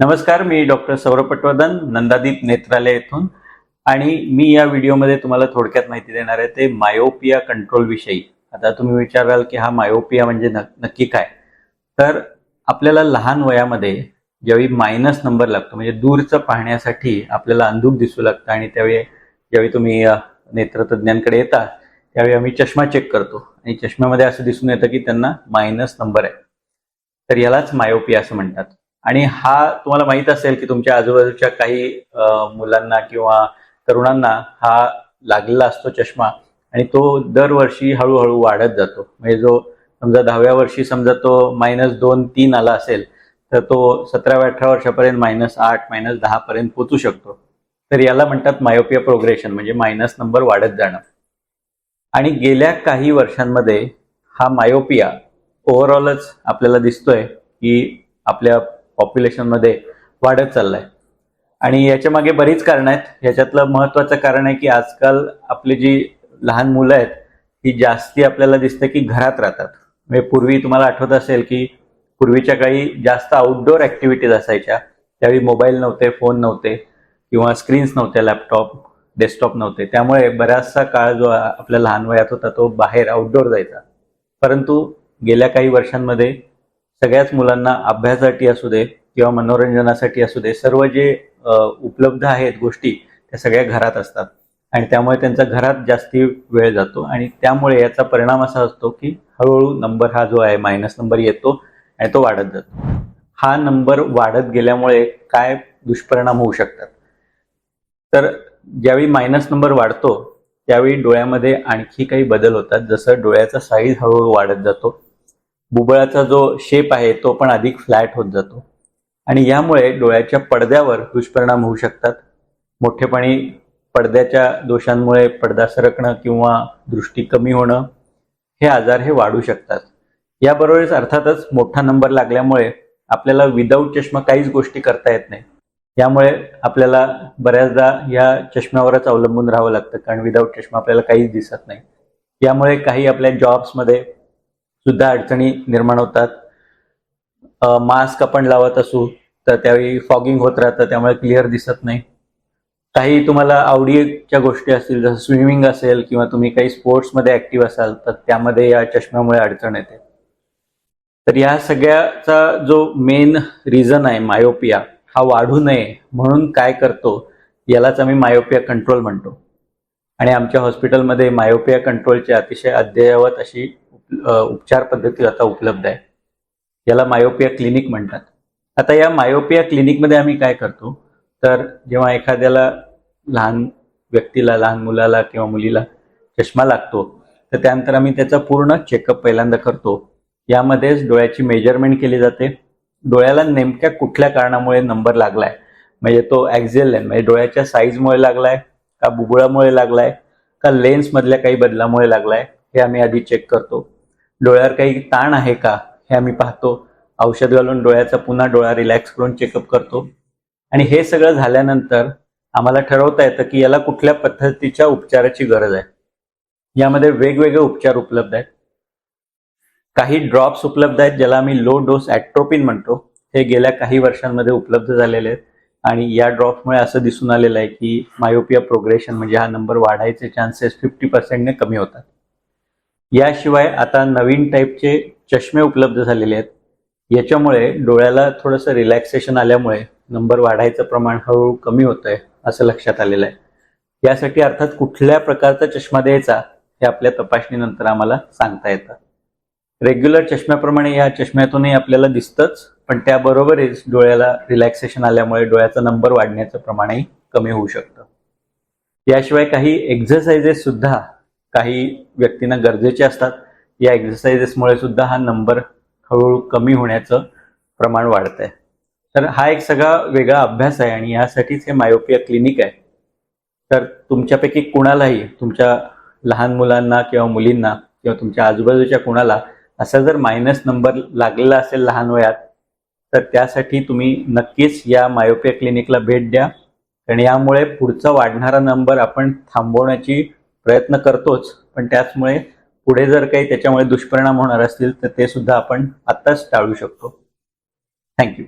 नमस्कार मी डॉक्टर सौरभ पटवर्धन नंदादीप नेत्रालय येथून आणि मी या व्हिडिओमध्ये तुम्हाला थोडक्यात माहिती देणार आहे ते मायोपिया कंट्रोल विषयी. आता तुम्ही विचाराल की हा मायोपिया म्हणजे नक्की काय? तर आपल्याला लहान वयामध्ये ज्यावेळी मायनस नंबर लागतो म्हणजे दूरचं पाहण्यासाठी आपल्याला अंधूक दिसू लागतं आणि त्यावेळी ज्यावेळी तुम्ही नेत्रतज्ज्ञांकडे नेत्रतज्ञांकडे येता त्यावेळी आम्ही चष्मा चेक करतो. आणि चष्म्यामध्ये असं दिसून येतं की त्यांना मायनस नंबर आहे. तर यालाच मायोपिया असं म्हणतात. आणि हा तुम्हाला माहीत असेल की तुमच्या आजूबाजूच्या काही मुलांना किंवा तरुणांना हा लागलेला असतो चष्मा आणि तो दरवर्षी हळूहळू वाढत जातो. म्हणजे जो समजा दहाव्या वर्षी समजा तो मायनस दोन तीन आला असेल तर तो सतराव्या अठरा वर्षापर्यंत मायनस आठ मायनस दहा पर्यंत पोचू शकतो. तर याला म्हणतात मायोपिया प्रोग्रेशन म्हणजे मायनस नंबर वाढत जाणं. आणि गेल्या काही वर्षांमध्ये हा मायोपिया ओव्हरऑलच आपल्याला दिसतोय की आपल्या पॉप्युलेशनमध्ये वाढत चाललाय. आणि याच्या मागे बरीच कारणं आहेत. याच्यातलं महत्वाचं कारण आहे की आजकाल आपली जी लहान मुलं आहेत ती जास्ती आपल्याला दिसतं की घरात राहतात. म्हणजे पूर्वी तुम्हाला आठवत असेल की पूर्वीच्या काळी जास्त आउटडोअर ऍक्टिव्हिटीज असायच्या. त्यावेळी मोबाईल नव्हते फोन नव्हते किंवा स्क्रीन्स नव्हत्या लॅपटॉप डेस्कटॉप नव्हते. त्यामुळे बराचसा काळ जो आपल्या लहान वयात होता तो बाहेर आउटडोअर जायचा. परंतु गेल्या काही वर्षांमध्ये सगळ्याच मुलांना अभ्यासासाठी असू दे किंवा मनोरंजनासाठी असू दे सर्व जे उपलब्ध आहेत गोष्टी त्या सगळ्या घरात असतात. आणि त्यामुळे त्यांचा घरात जास्ती वेळ जातो आणि त्यामुळे याचा परिणाम असा असतो की हळूहळू नंबर हा जो आहे मायनस नंबर येतो आणि तो वाढत जातो. हा नंबर वाढत गेल्यामुळे काय दुष्परिणाम होऊ शकतात? तर ज्यावेळी मायनस नंबर वाढतो त्यावेळी डोळ्यामध्ये आणखी काही बदल होतात. जसं डोळ्याचा साईज हळूहळू वाढत जातो. बुबळाचा जो शेप आहे तो पण अधिक फ्लॅट होत जातो. आणि यामुळे डोळ्याच्या पडद्यावर दुष्परिणाम होऊ शकतात. मोठेपणी पडद्याच्या दोषांमुळे पडदा सरकणं किंवा दृष्टी कमी होणं हे आजार हे वाढू शकतात. याबरोबरच अर्थातच मोठा नंबर लागल्यामुळे आपल्याला विदाऊट चष्मा काहीच गोष्टी करता येत नाही. यामुळे आपल्याला बऱ्याचदा या चष्म्यावरच अवलंबून राहावं लागतं कारण विदाऊट चष्मा आपल्याला काहीच दिसत नाही. यामुळे काही आपल्या जॉब्समध्ये सुद्धा अडचणी निर्माण होतात. मास्क आपण लावत असू तर त्यावेळी फॉगिंग होत राहतं त्यामुळे क्लिअर दिसत नाही. काही तुम्हाला आवडीच्या गोष्टी असतील जसं स्विमिंग असेल किंवा तुम्ही काही स्पोर्ट्समध्ये ऍक्टिव्ह असाल तर त्यामध्ये या चष्म्यामुळे अडचण येते. तर या सगळ्याचा जो मेन रिझन आहे मायोपिया हा वाढू नये म्हणून काय करतो यालाच आम्ही मायोपिया कंट्रोल म्हणतो. आणि आमच्या हॉस्पिटलमध्ये मायोपिया कंट्रोलची अतिशय अद्ययावत अशी उपचार पद्धती आता उपलब्ध आहे. याला मायोपिया क्लिनिक म्हणतात. आता या मायोपिया क्लिनिकमध्ये आम्ही काय करतो? तर जेव्हा एखाद्याला लहान व्यक्तीला लहान मुलाला किंवा मुलीला चष्मा लागतो तर त्यानंतर आम्ही त्याचा पूर्ण चेकअप पहिल्यांदा करतो. यामध्येच डोळ्याची मेजरमेंट केली जाते. डोळ्याला नेमक्या कुठल्या कारणामुळे नंबर लागलाय? म्हणजे तो ॲक्झिल लेन म्हणजे डोळ्याच्या साईजमुळे लागलाय का बुबुळामुळे लागलाय का लेन्स मधल्या काही बदलामुळे लागलाय हे आम्ही आधी चेक करतो. डोळ्यावर काही ताण आहे का? हे आम्ही पाहतो. औषध घालून डोळ्याचा पुन्हा डोळा रिलॅक्स करून चेकअप करतो. आणि हे सगळं झाल्यानंतर आम्हाला ठरवता येतं की याला कुठल्या पद्धतीच्या उपचाराची गरज आहे. यामध्ये वेगवेगळे उपचार उपलब्ध आहेत. काही ड्रॉप्स उपलब्ध आहेत ज्याला आम्ही लो डोस ॲट्रोपिन म्हणतो. हे गेल्या काही वर्षांमध्ये उपलब्ध झालेले आहेत. आणि या ड्रॉप्समुळे असं दिसून आलेलं आहे की मायोपिया प्रोग्रेशन म्हणजे हा नंबर वाढायचे चान्सेस फिफ्टी पर्सेंटने कमी होतात. याशिवाय आता नवीन टाईपचे चष्मे उपलब्ध झालेले आहेत. याच्यामुळे डोळ्याला थोडंसं रिलॅक्सेशन आल्यामुळे नंबर वाढायचं प्रमाण हळूहळू कमी होत आहे असं लक्षात आलेलं आहे. यासाठी अर्थात कुठल्या प्रकारचा चष्मा द्यायचा हे आपल्या तपासणीनंतर आम्हाला सांगता येतं. रेग्युलर चष्म्याप्रमाणे या चष्म्यातूनही आपल्याला दिसतंच पण त्याबरोबरच डोळ्याला रिलॅक्सेशन आल्यामुळे डोळ्याचा नंबर वाढण्याचं प्रमाणही कमी होऊ शकतं. याशिवाय काही एक्झरसाइजेस सुद्धा काही व्यक्तींना गरजेचे असतात. या एक्झरसाइजेसमुळे सुद्धा हा नंबर हळूहळू कमी होण्याचं प्रमाण वाढत आहे तर हा एक सगळा वेगळा अभ्यास आहे आणि यासाठीच हे मायोपिया क्लिनिक आहे. तर तुमच्यापैकी कुणालाही तुमच्या लहान मुलांना किंवा मुलींना किंवा तुमच्या आजूबाजूच्या कुणाला असा जर मायनस नंबर लागलेला असेल लहान वयात तर त्यासाठी तुम्ही नक्कीच या मायोपिया क्लिनिकला भेट द्या. कारण यामुळे पुढचा वाढणारा नंबर आपण थांबवण्याची प्रयत्न करतोच पण त्याचमुळे पुढे जर काही त्याच्यामुळे दुष्परिणाम होणार असतील तर ते सुद्धा आपण आत्ताच टाळू शकतो. थँक्यू